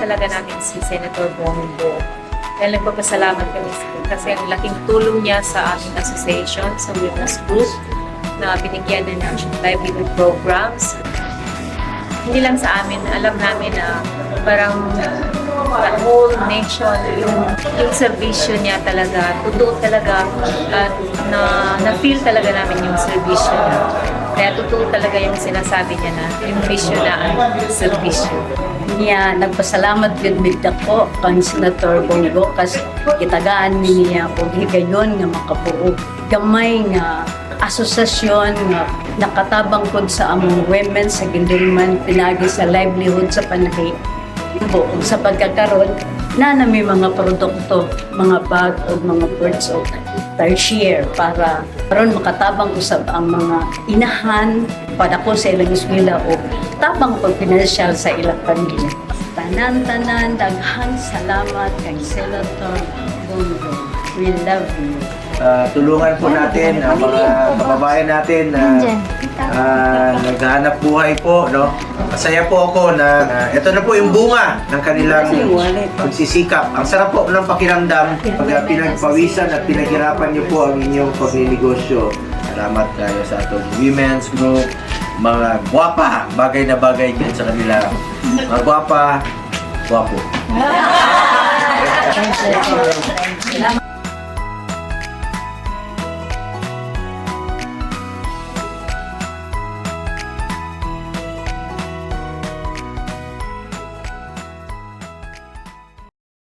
talaga namin si Senator Bongo. Dahil nagpapasalamat kami kasi ang laking tulong niya sa aming association, sa Witness Group, na binigyan ng livelihood programs. Hindi lang sa amin, alam namin na parang the whole nation, yung, yung servisyo niya talaga, totoo talaga, at na, na-feel talaga namin yung servisyo niya. Kaya totoo talaga yung sinasabi niya na yung vision na ang servisyo. niya nagpasalamat gud mig dako kang Senator Bongo kasi kitagaan ni niya og higayon nga makabuo gamay nga asosasyon nga nakatabang kod sa among women sa Gindilman pinagi sa livelihood sa panahi ug sa pagkakaroon na nami mga produkto, mga bag o mga birds o tertiary para karon makatabang usab ang mga inahan padako sa ilang eskwela o tabang pag financial sa ilang pamilya. Tanan-tanan, daghang salamat kay Senator Bongo. We love you. Ah, tulungan po natin ang mga kababayan natin na ah, naghahanap buhay po, no? Masaya po ako na, na ito na po yung bunga ng kanilang pagsisikap. Ang sarap po ng pakiramdam pag ah, pinagpawisan at pinaghirapan niyo po ang inyong pagninegosyo. Salamat tayo sa atong women's group, mga gwapa, bagay na bagay din sa kanila. Mga gwapa, gwapo. Salamat.